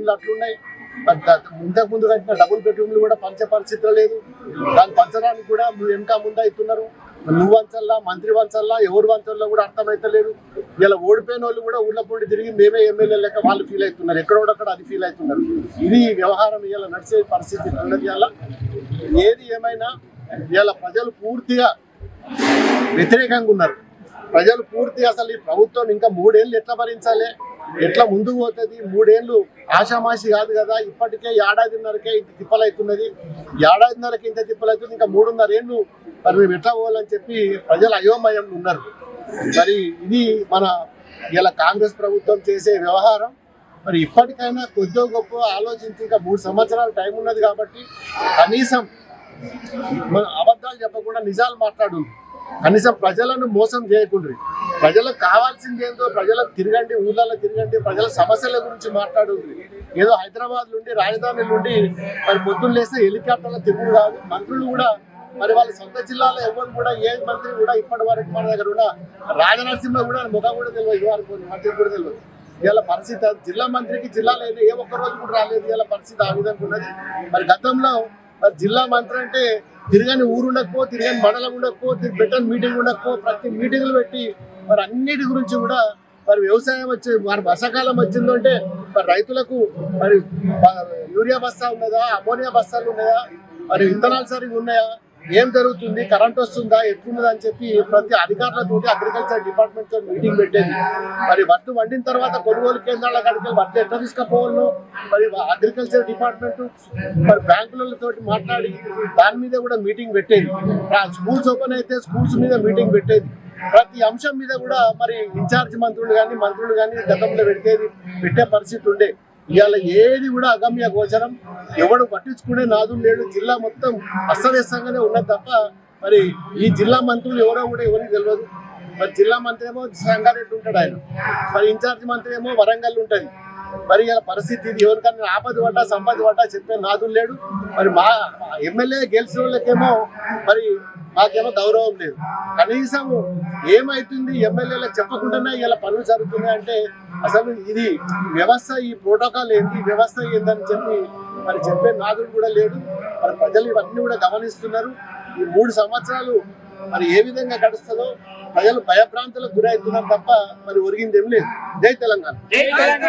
ఇండ్లు అట్లున్నాయి. మరి ఇంతకు ముందు కట్టిన డబుల్ బెడ్రూమ్లు కూడా పంచే పరిస్థితులు లేదు. దాన్ని పంచడానికి కూడా నువ్వు ముందు అవుతున్నారు నువ్వు వంచల్లా మంత్రి వంచల్లా ఎవరు వంచల్లో కూడా అర్థమైతలేదు. ఇలా ఓడిపోయిన వాళ్ళు కూడా ఊళ్ళో పొండి తిరిగి మేమే ఎమ్మెల్యే లెక్క వాళ్ళు ఫీల్ అవుతున్నారు ఎక్కడోడక్కడ అది ఫీల్ అవుతున్నారు ఇది వ్యవహారం ఇలా నడిచే పరిస్థితి ఉన్నది ఇలా ఏది ఏమైనా ఇలా ప్రజలు పూర్తిగా వ్యతిరేకంగా ఉన్నారు. ప్రజలు పూర్తి అసలు ఈ ప్రభుత్వం ఇంకా మూడేళ్ళు ఎట్లా భరించాలి? ఎట్లా ముందుకు పోతుంది? మూడేళ్ళు ఆషామాషి కాదు కదా ఇప్పటికే ఏడాదిన్నరకే ఇంత తిప్పలవుతున్నది ఏడాదిన్నరకి ఇంత తిప్పలవుతుంది ఇంకా మూడున్నర ఏళ్ళు మరి మేము ఎట్లా పోవాలని చెప్పి ప్రజలు అయోమయం ఉన్నారు. మరి ఇది మన ఇలా కాంగ్రెస్ ప్రభుత్వం చేసే వ్యవహారం. మరి ఇప్పటికైనా కొద్దిగా గొప్ప ఆలోచించి ఇంకా మూడు సంవత్సరాలు టైం ఉన్నది కాబట్టి కనీసం మన అబద్ధాలు చెప్పకుండా నిజాలు మాట్లాడు కనీసం ప్రజలను మోసం చేయకుండా ప్రజలకు కావాల్సింది ఏందో ప్రజలకు తిరగండి ఊళ్ళలో తిరగండి ప్రజల సమస్యల గురించి మాట్లాడుతుంది ఏదో హైదరాబాద్ నుండి రాజధాని నుండి మరి పొద్దున్న లేస్తే హెలికాప్టర్ల తిరుగుడు కాదు. మంత్రులు కూడా మరి వాళ్ళ సొంత జిల్లాలో ఎవరు కూడా ఏ మంత్రి కూడా ఇప్పటి వరకు మన దగ్గర ఉన్న రాజనరసింహ కూడా ముఖం కూడా తెలియదు ఇదివరకు మంత్రి కూడా తెలియదు. ఇవాళ పరిస్థితి జిల్లా మంత్రికి జిల్లా లేదు ఏ ఒక్క రోజు కూడా రాలేదు ఇవాళ పరిస్థితి ఆ విధంగా ఉన్నది. మరి గతంలో మరి జిల్లా మంత్రి అంటే తిరగని ఊరు ఉండకపో తిరగని మండలం ఉండకపో తిరిగి మీటింగ్ ఉండకపో ప్రతి మీటింగ్లు పెట్టి మరి అన్నిటి గురించి కూడా మరి వ్యవసాయం వచ్చి మరి వర్షాకాలం వచ్చిందంటే మరి రైతులకు మరి యూరియా బస్తా ఉన్నదా అమోనియా బస్తాలు ఉన్నాయా మరి విత్తనాలు సరిగా ఉన్నాయా? ఏం జరుగుతుంది? కరెంట్ వస్తుందా? ఎట్లున్నదా అని చెప్పి ప్రతి అధికారులతోటి అగ్రికల్చర్ డిపార్ట్మెంట్తో మీటింగ్ పెట్టేది. మరి వడ్లు వండిన తర్వాత కొనుగోలు కేంద్రాల కాడికి వడ్లు ఎట్లా తీసుకుపోవాలో? మరి అగ్రికల్చర్ డిపార్ట్మెంట్ మరి బ్యాంకులతో మాట్లాడి దాని మీద కూడా మీటింగ్ పెట్టేది. ఆ స్కూల్స్ ఓపెన్ అయితే స్కూల్స్ మీద మీటింగ్ పెట్టేది. ప్రతి అంశం మీద కూడా మరి ఇన్ఛార్జ్ మంత్రులు కానీ మంత్రులు కానీ గతంలో పెట్టేది పెట్టే పరిస్థితి ఉండే. ఇవాళ ఏది కూడా అగమ్య గోచరం. ఎవడు పట్టించుకునే నాదు లేడు. జిల్లా మొత్తం అస్తవ్యస్తంగానే ఉన్నది తప్ప మరి ఈ జిల్లా మంత్రులు ఎవరో కూడా ఎవరికి తెలియదు మరి జిల్లా మంత్రి ఏమో సంగారెడ్డి ఉంటాడు ఆయన. మరి ఇన్ఛార్జ్ మంత్రి ఏమో వరంగల్ ఉంటది. మరి ఇలా పరిస్థితి ఇది. ఎవరికన్నా ఆపద పడ్డా సంపద పడ్డా చెప్పే నాదులు లేడు. మరి మా ఎమ్మెల్యే గెలిచిన వాళ్ళకేమో మరి మాకేమో గౌరవం లేదు. కనీసం ఏమైతుంది ఎమ్మెల్యేలకు చెప్పకుండానే ఇలా పనులు జరుగుతున్నాయి అంటే అసలు ఇది వ్యవస్థ ఈ ప్రోటోకాల్ ఏంటి వ్యవస్థ ఏందని చెప్పి మరి చెప్పే నాదుడు కూడా లేడు. మరి ప్రజలు ఇవన్నీ కూడా గమనిస్తున్నారు. ఈ మూడు సంవత్సరాలు మరి ఏ విధంగా గడుస్తుందో ప్రజలు భయభ్రాంతులకు గురవుతున్నారు తప్ప మరి ఒరిగిందేం లేదు. జై తెలంగాణ.